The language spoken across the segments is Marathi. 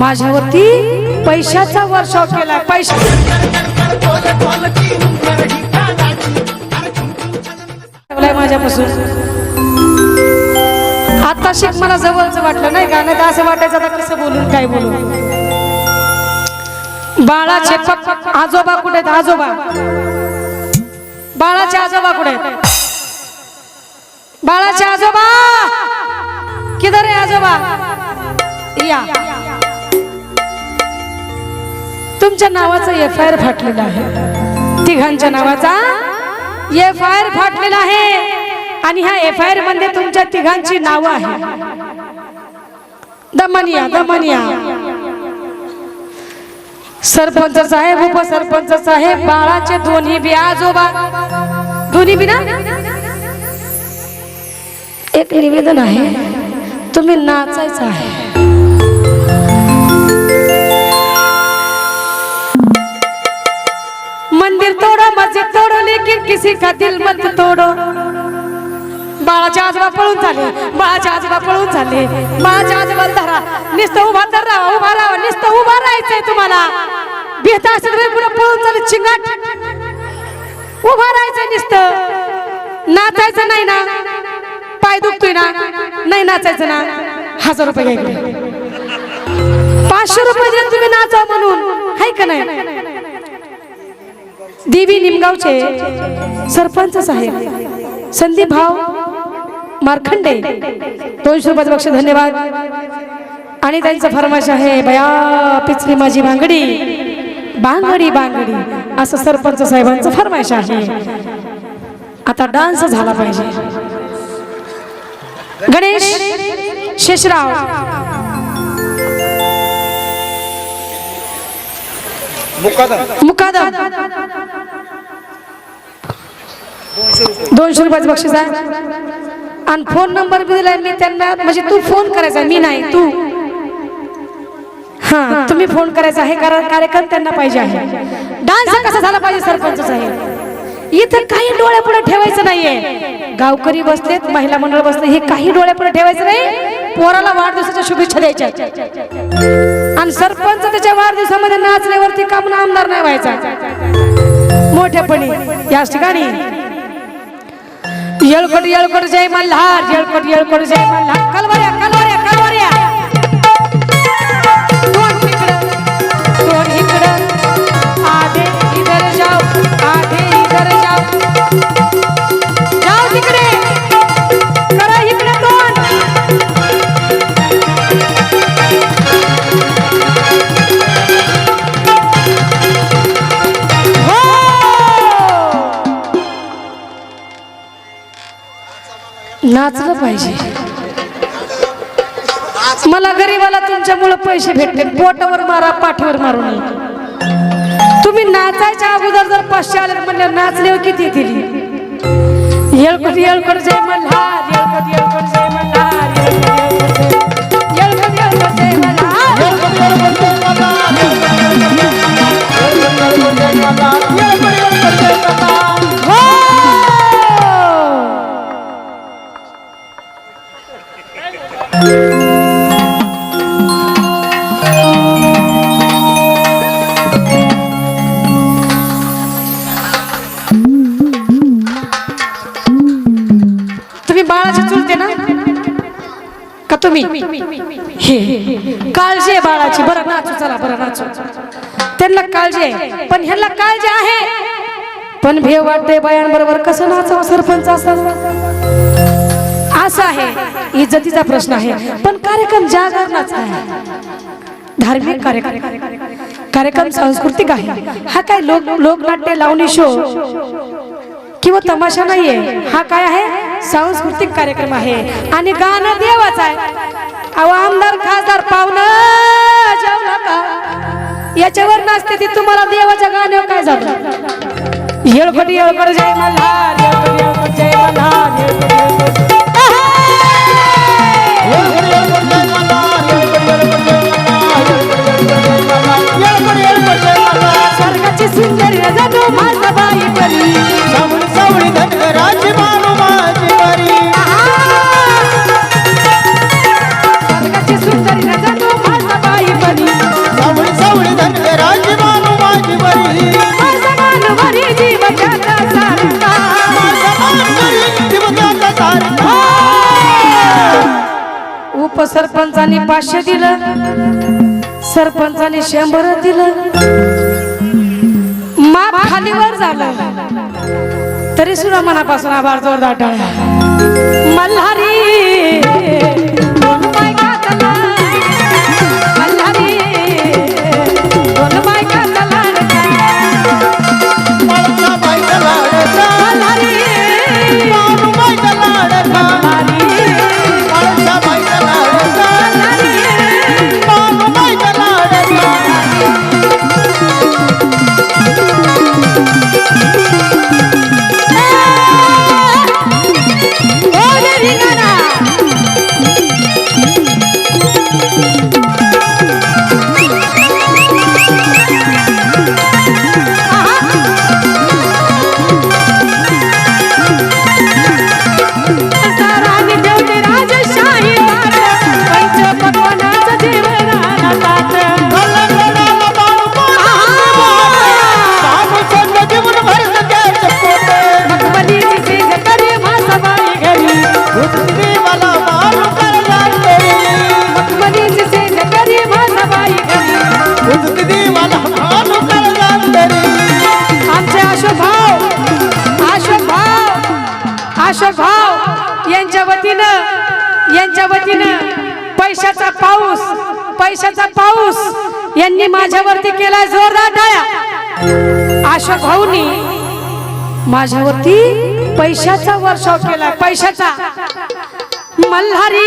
माझ्यावरती पैशाचा वर्षाव केला. पैसा माझ्यापासून. आता शिक मला जवळच वाटलं नाही का? नाही तर असं वाटायचं आता कसं बोलून काय बोलू? बाळाचे आजोबा कुठे आहेत? आजोबा. बाळाचे आजोबा कुठे आहेत? बाळाचे आजोबा! किधर आहे आजोबा? या. तुमच्या नावाचा एफ आय आर फाटलेला आहे. तिघांच्या नावाचा एफ आय आर फाटलेला आहे. आणि ह्या एफ आय आरमध्ये तुमच्या तिघांची नावं आहे दमनिया. दमनिया. सरपंच साहेब उपसरपंच साहेब बाळाचे दोन्ही बी आजोबा. दोन्ही बी ना? एक निवेदन आहे. तुम्ही नाचायचं आहे. आजोबा पळून झाले. बाळाच्या आजोबा पळून झाले. बाळाच्या आजोबा धरा. नुसतं उभा तर राहा उभा राहा. नुसतं उभा राहायचंय तुम्हाला. भेता असेल तर पुढे पळून झाले चिंगाट. उभा राहायचंय नुसतं. नाचायचं नाही ना. पाय दुखतोय ना. नाही नाचायचं ना. हजार रुपये घ्यायचे. पाचशे रुपये दिले तुम्ही नाचा म्हणून. हाय का नाही? देवी निमगावचे सरपंच साहेब. संदीप भाव मारखंडे. दोनशे रुपयाचं बक्षीस धन्यवाद. आणि त्यांचं फरमाश आहे बया पिचली माझी बांगडी बांगडी बांगडी. असं सरपंच साहेबांचं फरमाश आहे. आता डान्स झाला पाहिजे. गणेश शेषराव. मुकादम. दोनशे रुपयाचं बक्षीस आहे. आणि फोन नंबर बी दिलाय मी त्यांना म्हणजे तू फोन करायचा मी नाही तू. हा तुम्ही फोन करायचा आहे कारण कार्यक्रम त्यांना पाहिजे आहे. डान्स कसा झाला पाहिजे सरपंच साहेब इथं काही डोळ्यापुढे ठेवायचं नाहीये. गावकरी बसलेत महिला मंडळ बसले हे काही डोळ्यापुढे ठेवायचं नाही. पोराला वाढदिवसाच्या शुभेच्छा द्यायच्या. आणि सरपंच त्याच्या वाढदिवसामध्ये नाचल्यावरती काम आमदार नाही व्हायचा. मोठ्यापणे याच ठिकाणी. येळकोट येळकोट जय मल्हार येळकोट येळकोट जय मल्हार. कलवऱ्या कलवऱ्या कलवऱ्या. दोन तिकडं दोन इकडं. आधे इधर आधे इधर पाहिजे. मला गरीबाला तुमच्यामुळं पैसे भेटले. पोटावर मारा पाठीवर मारू नये. तुम्ही नाचायच्या अगोदर जर पाचशे आले म्हणजे नाचले हो किती दिली? येळकट येळकट जय मल्हार येळकट येळकट जय मल्हार. तुम्ही? हे काळजी आहे बाळाची. बरं नाचू चला बरं नाचू. त्यांना काळजी आहे. पण ह्यांना काळजी आहे. पण भेव वाटते बायांबरोबर कसं नाचावं सरपंच असं? असं आहे. इज्जतीचा प्रश्न आहे. पण कार्यक्रम जागरणाचा आहे. धार्मिक कार्यक्रम. कार्यक्रम सांस्कृतिक आहे. हा काय लोक लोकनाट्य लावणी शो किंवा तमाशा नाहीये? हा काय आहे? सांस्कृतिक कार्यक्रम आहे. आणि गाणं देवाचं आहे. अहो आमदार खासदार पाहुणं जेवू नका. याच्यावर नसते ती तुम्हाला देवाच्या गाण्यावर काय झालं? येळकट येळकोट जय मल्हार येळकोट येळकोट जय मल्हार सरपंचाने पाचशे दिलं. सरपंचाने शंभर दिलं. माप खालीवर झालं. तरी सुद्धा मनापासून आभार जोरदार टाळला मल्हारी! अशोक भाऊ यांच्या वतीनं यांच्या वतीनं पैशाचा पाऊस पैशाचा पाऊस यांनी माझ्यावरती केला जोरदार टाळ्या अशोक भाऊनी माझ्यावरती पैशाचा वर्षाव केला पैशाचा. मल्हारी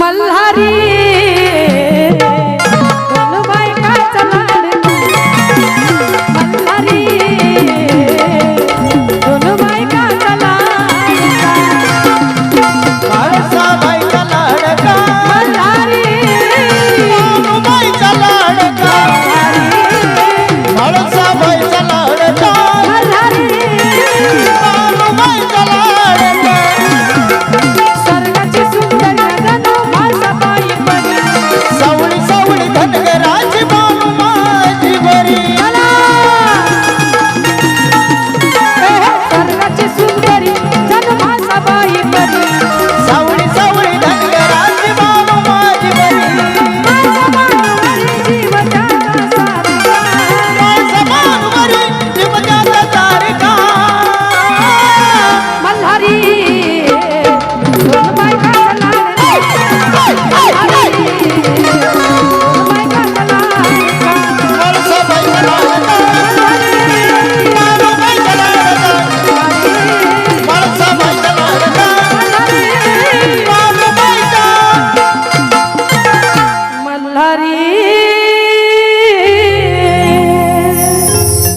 मल्हारी